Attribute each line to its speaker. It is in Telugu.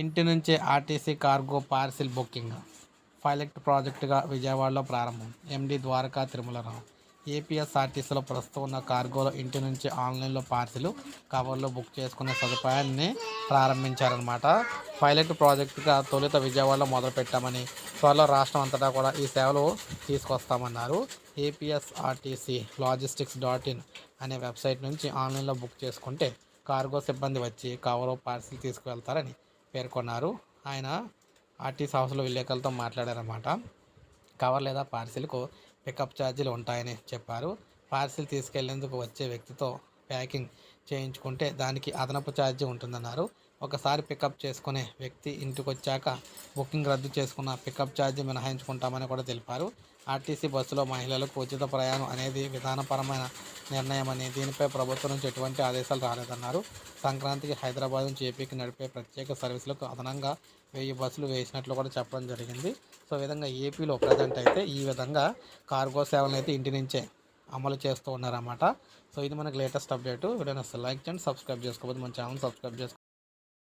Speaker 1: ఇంటి నుంచే RTC cargo parcel booking. Pilot ప్రాజెక్టుగా విజయవాడలో ప్రారంభం. ఎండి ద్వారకా తిరుమలరావు. ఏపీఎస్ఆర్టీసీలో ప్రస్తుతం ఉన్న కార్గోలో ఇంటి నుంచి ఆన్లైన్లో పార్సిల్ కవర్లో బుక్ చేసుకునే సదుపాయాన్ని ప్రారంభించారనమాట పైలట్ ప్రాజెక్టుగా తొలుత విజయవాడలో మొదలుపెట్టామని త్వరలో రాష్ట్రం అంతటా కూడా ఈ సేవలు తీసుకొస్తామన్నారు. ఏపీఎస్ఆర్టీసీ లాజిస్టిక్స్ డాట్ ఇన్ అనే వెబ్సైట్ నుంచి ఆన్లైన్లో బుక్ చేసుకుంటే కార్గో సిబ్బంది వచ్చి కవర్ పార్సిల్ తీసుకువెళ్తారని పేర్కొన్నారు. ఆయన ఆర్టీసీ హౌస్లో విలేకరులతో మాట్లాడారన్నమాట. కవర్ లేదా పార్సిల్కు పికప్ ఛార్జీలు ఉంటాయని చెప్పారు. పార్సిల్ తీసుకెళ్ళేందుకు వచ్చే వ్యక్తితో ప్యాకింగ్ చేయించుకుంటే దానికి అదనపు ఛార్జీ ఉంటుందన్నారు. ఒకసారి పికప్ చేసుకునే వ్యక్తి ఇంటికి వచ్చాక బుకింగ్ రద్దు చేసుకున్న పికప్ ఛార్జ్ మినహాయించుకుంటామని కూడా తెలిపారు. ఆర్టీసీ బస్సులో మహిళలకు ఉచిత ప్రయాణం అనేది విధానపరమైన నిర్ణయమని దీనిపై ప్రభుత్వం నుంచి ఎటువంటి ఆదేశాలు రాలేదన్నారు. సంక్రాంతికి హైదరాబాద్ నుంచి ఏపీకి నడిపే ప్రత్యేక సర్వీసులకు అదనంగా వెయ్యి బస్సులు వేసినట్లు కూడా చెప్పడం జరిగింది. సో విధంగా ఏపీలో ప్రజెంట్ అయితే ఈ విధంగా కార్గో సేవలను అయితే ఇంటి నుంచే అమలు చేస్తూ ఉన్నారన్నమాట. సో ఇది మనకి లేటెస్ట్ అప్డేట్. వీడియో లైక్ చేయండి సబ్స్క్రైబ్ చేసుకోకపోతే మన ఛానల్ సబ్స్క్రైబ్ చేసుకోండి